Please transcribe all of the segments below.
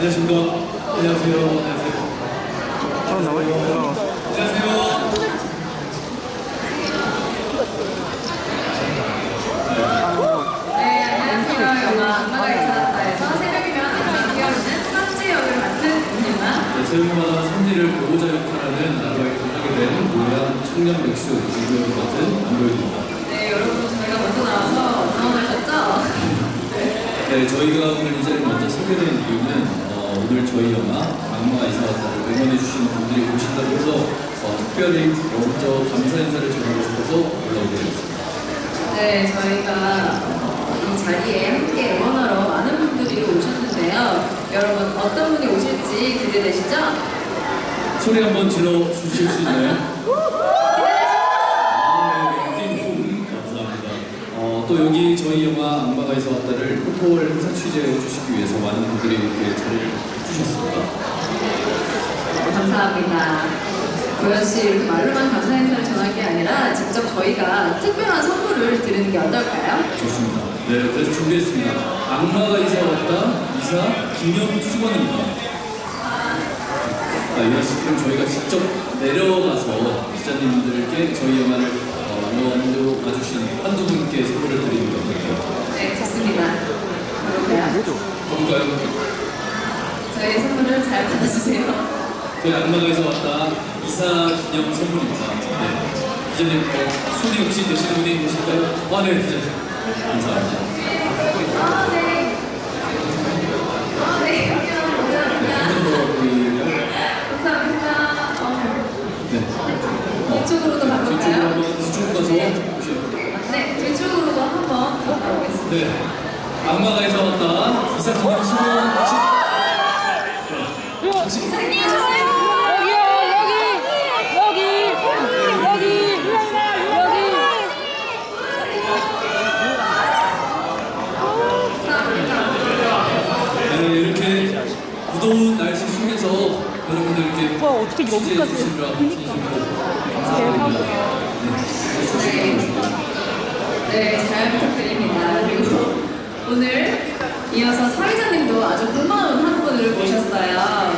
안녕하십니까. 안녕하세요. 안녕하세요. 아. 안녕하세요. 네, 안녕하세요. 네, 세우마다 선지를 보호자 역할하는 아르바이트를 하게 된 모양 청년 맥스 주역을 맡은 안도현입니다. 네, 여러분 저희가 먼저 나와서 당황하셨죠? 네, 저희가 오늘 이 자리에 먼저 소개된 이유는 어, 오늘 저희 영화 악마가 이사 왔다를 응원해주시는 분들이 오신다고 해서 어, 특별히 먼저 감사 인사를 전하고 싶어서 올라오게 되었습니다. 네, 저희가 어, 이 자리에 함께 응원하러 많은 분들이 오셨는데요. 여러분 어떤 분이 오실지 기대되시죠? 소리 한번 질러 주실 수 있나요? 아, 네, 띵 감사합니다. 어, 또 여기 저희 영화 악마가 이사 왔다를 포토월 행사 취재해 주시기 위해서 많은 분들이 이렇게 자리를 주셨습니다. 감사합니다. 고현 씨 이렇게 말로만 감사 인사를 전할 게 아니라 직접 저희가 특별한 선물을 드리는 게 어떨까요? 좋습니다. 네, 그래서 준비했습니다. 악마가 이사 왔다 이사 기념 수건입니다. 아, 이현 씨, 그럼 저희가 직접 내려가서 기자님들께 저희 영화를 어, 응원으로 봐주신 한두 분께 선물을 드리는 게 어떨까요? 네, 좋습니다. 그럴까요? 가볼까요? 저희 선물을 잘 받아주세요. 저희 악마가에서 왔다 이사 기념 선물입니다. 네. 기자님, 어, 손이 혹시 되시는 분이 계실까요? 아, 네, 기자님. 감사합니다. 아, 네. 아, 네. 감사합니다. 한번더 드릴까요? 감사합니다. 어, 네. 이쪽으로도 뒤쪽으로 가볼까요? 한번 뒤쪽으로 가서 보시죠. 네, 뒤쪽으로도 한번 가보겠습니다. 네. 악마가에서 왔다 이사 기념 여기 여기 여기 네, 이렇게 무더운 날씨 속에서 여러분들 이렇게 와, 어떻게 여기까지 취재해 주시느라 진심으로 감사드립니다. 네, 네, 잘 부탁드립니다. 그리고 오늘 이어서 사회자님도 아주 고마운 한 분을 모셨어요.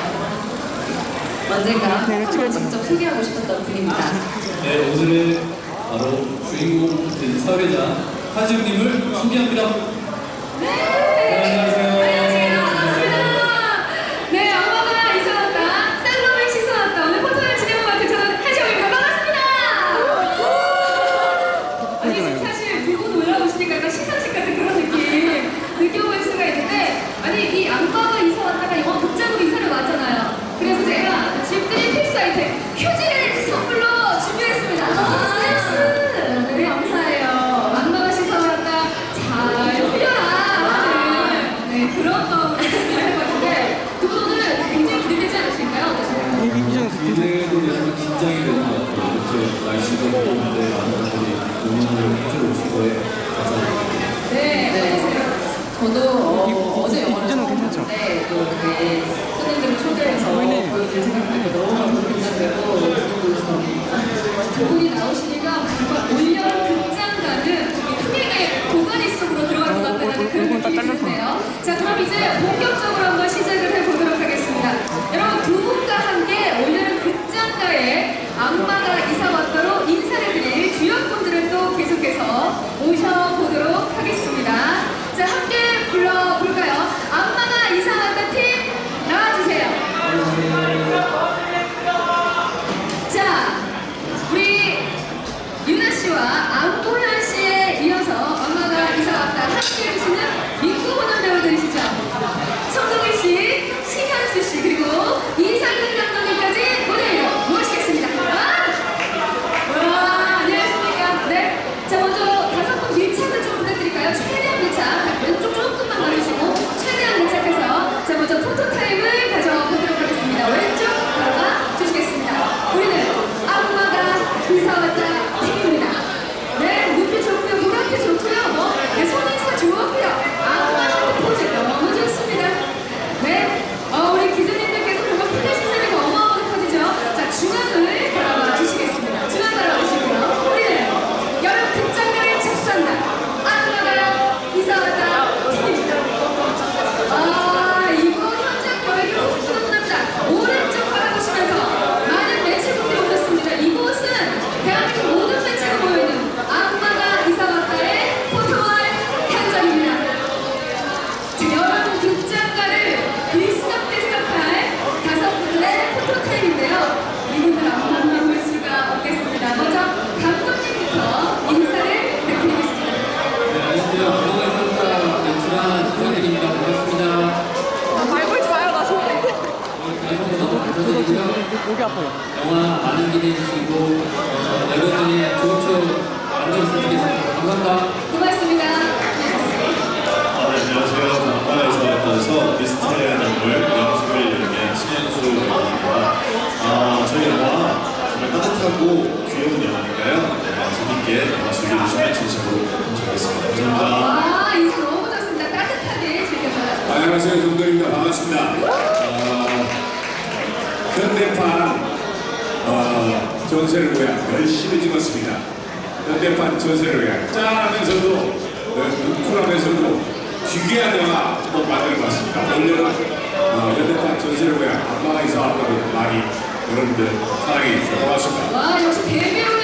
언젠가 한번 직접 소개하고 싶었던 분입니다. 네, 오늘의 바로 주인공 같은 사회자 하지웅님을 소개합니다. 네, 안 기대도 되지만 긴장이 되는 것 같아요. 이렇게 날씨가 더운데 많은 분들이 응원을 해주러 오신 거에 감사드립니다. 네, 네. 저도 어, 어제 영화를? 봤는데 되게 아파요. 영화 많은 기대해 주시고 어, 여러분들이 좋은 추억 만들었으면 좋겠습니다. 감사합니다. 고맙습니다. 아, 네, 안녕하세요. 강화에서 왔다서 미스테리아 동물 영식을 연기한 신현수 입니다. 아, 저희 영화 정말 따뜻하고 귀여운 영화니까요. 네, 재밌게 영화 즐겨주시면 진심으로 감사하겠습니다. 감사합니다. 아, 인사 너무 좋습니다. 따뜻하게 즐겨줘요. 안녕하세요. 정도입니다. 반갑습니다. 전세를 위한 열심히 찍었습니다. 현대판 전세를 위한 짠하면서도 어, 쿨하면서도 귀괴한 영화 한번 만들어봤습니다. 오늘은 어, 현대판 전세를 위한 엄마가 이사 왔다고 많이 여러분들 사랑해 주셔서 고맙습니다. 와, 역시 대배우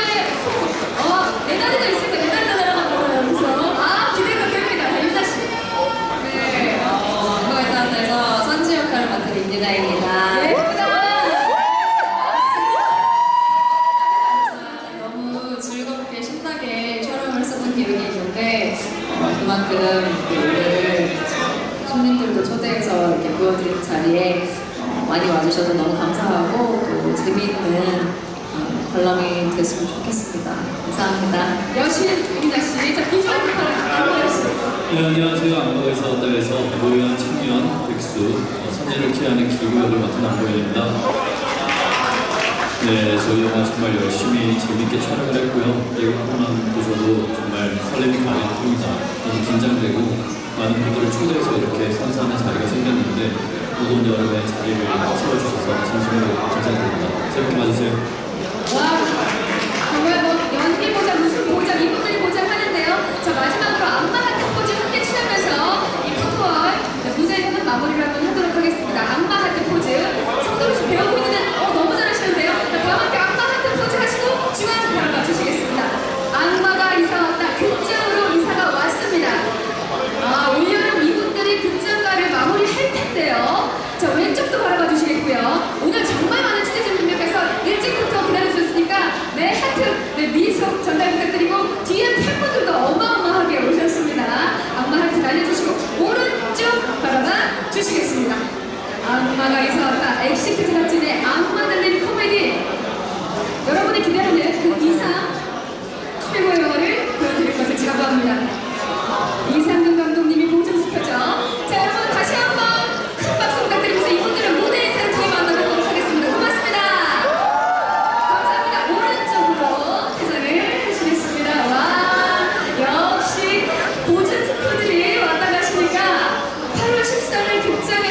주셔서 너무 감사하고 또 재미있는 어, 관람이 됐으면 좋겠습니다. 감사합니다. 여신 윤다 씨. 자, 비주얼 특파를. 네, 안녕하세요. 안보에서 왔다에서 노현 청년 백수 어, 선재를 키하는 기구 역을 맡은 안보현입니다. 네, 저희 영화 정말 열심히 재밌게 촬영을 했고요. 예고편만 보셔도 정말 설렘이 강했습니다. 너무 긴장되고 많은 분들을 초대해서 이렇게 선사하는 자리가 생겼는데 모든 여름의 자리를 채워주셔서 진심으로 감사드립니다. 재밌게 봐주세요. 와, 정말 뭐 연기 보장, 무슨 consider